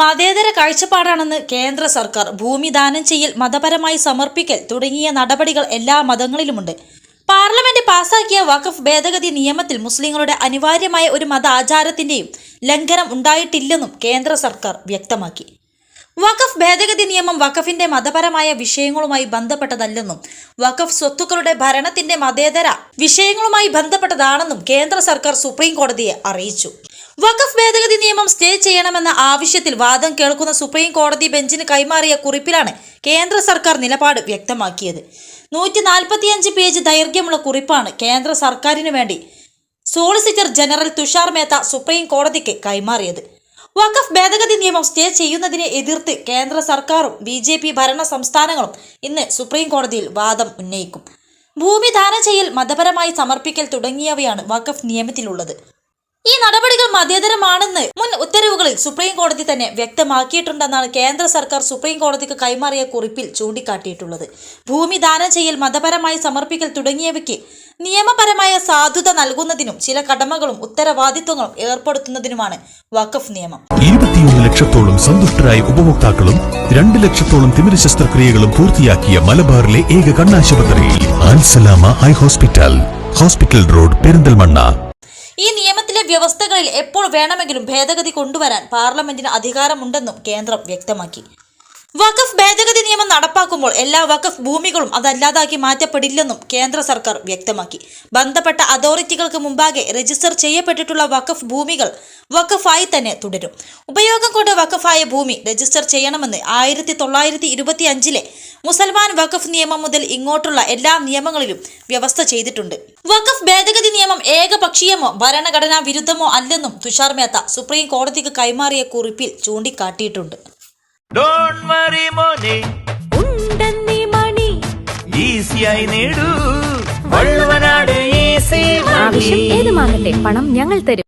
മതേതര കാഴ്ചപ്പാടാണെന്ന് കേന്ദ്ര സർക്കാർ. ഭൂമി ദാനം ചെയ്യൽ മതപരമായി സമർപ്പിക്കൽ തുടങ്ങിയ നടപടികൾ എല്ലാ മതങ്ങളിലുമുണ്ട്. പാർലമെന്റ് പാസാക്കിയ വഖഫ് ഭേദഗതി നിയമത്തിൽ മുസ്ലിങ്ങളുടെ അനിവാര്യമായ ഒരു മത ആചാരത്തിന്റെയും ലംഘനം ഉണ്ടായിട്ടില്ലെന്നും കേന്ദ്ര സർക്കാർ വ്യക്തമാക്കി. വഖഫ് ഭേദഗതി നിയമം വഖഫിന്റെ മതപരമായ വിഷയങ്ങളുമായി ബന്ധപ്പെട്ടതല്ലെന്നും വഖഫ് സ്വത്തുക്കളുടെ ഭരണത്തിന്റെ മതേതര വിഷയങ്ങളുമായി ബന്ധപ്പെട്ടതാണെന്നും കേന്ദ്ര സർക്കാർ സുപ്രീം കോടതിയെ അറിയിച്ചു. വഖഫ് ഭേദഗതി നിയമം സ്റ്റേ ചെയ്യണമെന്ന ആവശ്യത്തിൽ വാദം കേൾക്കുന്ന സുപ്രീം കോടതി ബെഞ്ചിന് കൈമാറിയ കുറിപ്പിലാണ് കേന്ദ്ര സർക്കാർ നിലപാട് വ്യക്തമാക്കിയത്. നൂറ്റി നാൽപ്പത്തിയഞ്ച് പേജ് ദൈർഘ്യമുള്ള കുറിപ്പാണ് കേന്ദ്ര സർക്കാരിനു വേണ്ടി solicitor general Tushar Mehta supreme കോടതിക്ക് കൈമാറിയത്. വഖഫ് ഭേദഗതി നിയമം സ്റ്റേ ചെയ്യുന്നതിനെ എതിർത്ത് കേന്ദ്ര സർക്കാരും ബി ജെ പി ഭരണ സംസ്ഥാനങ്ങളും ഇന്ന് സുപ്രീം കോടതിയിൽ വാദം ഉന്നയിക്കും. ഭൂമി ദാനം ചെയ്യൽ മതപരമായി സമർപ്പിക്കൽ തുടങ്ങിയവയാണ് വഖഫ് നിയമത്തിലുള്ളത്. ഈ നടപടികൾ മതേതരമാണെന്ന് മുൻ ഉത്തരവുകളിൽ സുപ്രീം കോടതി തന്നെ വ്യക്തമാക്കിയിട്ടുണ്ടെന്നാണ് കേന്ദ്ര സർക്കാർ സുപ്രീം കോടതിക്ക് കൈമാറിയ കുറിപ്പിൽ ചൂണ്ടിക്കാട്ടിയിട്ടുള്ളത്. ഭൂമി ദാനം ചെയ്യൽ മതപരമായി സമർപ്പിക്കൽ തുടങ്ങിയവയ്ക്ക് നിയമപരമായ സാധുത നൽകുന്നതിനും ചില കടമകളും ഉത്തരവാദിത്വങ്ങളും ഏർപ്പെടുത്തുന്നതിനുമാണ് വഖഫ് നിയമം. ഇരുപത്തിയൊന്ന് ലക്ഷത്തോളം സന്തുഷ്ടരായ ഉപഭോക്താക്കളും രണ്ട് ലക്ഷത്തോളം തിമിര ശസ്ത്രക്രിയകളും പൂർത്തിയാക്കിയ മലബാറിലെ ഏക കണ്ണാശുപത്രി ഹോസ്പിറ്റൽ. Hospital road Perinthalmanna. വ്യവസ്ഥകളിൽ എപ്പോൾ വേണമെങ്കിലും ഭേദഗതി കൊണ്ടുവരാൻ പാർലമെന്റിന് അധികാരമുണ്ടെന്നും കേന്ദ്രം വ്യക്തമാക്കി. വഖഫ് ഭേദഗതി നിയമം നടപ്പാക്കുമ്പോൾ എല്ലാ വഖഫ് ഭൂമികളും അതല്ലാതാക്കി മാറ്റപ്പെടില്ലെന്നും കേന്ദ്ര സർക്കാർ വ്യക്തമാക്കി. ബന്ധപ്പെട്ട അതോറിറ്റികൾക്ക് മുമ്പാകെ രജിസ്റ്റർ ചെയ്യപ്പെട്ടിട്ടുള്ള വഖഫ് ഭൂമികൾ വഖഫായി തന്നെ തുടരും. ഉപയോഗം കൊണ്ട് വഖഫായ ഭൂമി രജിസ്റ്റർ ചെയ്യണമെന്ന് ആയിരത്തി തൊള്ളായിരത്തി ഇരുപത്തി അഞ്ചിലെ മുസൽമാൻ വഖഫ് നിയമം മുതൽ ഇങ്ങോട്ടുള്ള എല്ലാ നിയമങ്ങളിലും വ്യവസ്ഥ ചെയ്തിട്ടുണ്ട്. വഖഫ് ഭേദഗതി നിയമം ഏകപക്ഷീയമോ ഭരണഘടനാ വിരുദ്ധമോ അല്ലെന്നും തുഷാർ മേത്ത സുപ്രീം കോടതിക്ക് കൈമാറിയ കുറിപ്പിൽ ചൂണ്ടിക്കാട്ടിയിട്ടുണ്ട്. Don't worry, മണി ഈസിയായി നേടൂ. വള്ളുവനാട് ആവശ്യം ഏതുമാകട്ടെ പണം ഞങ്ങൾ തരും.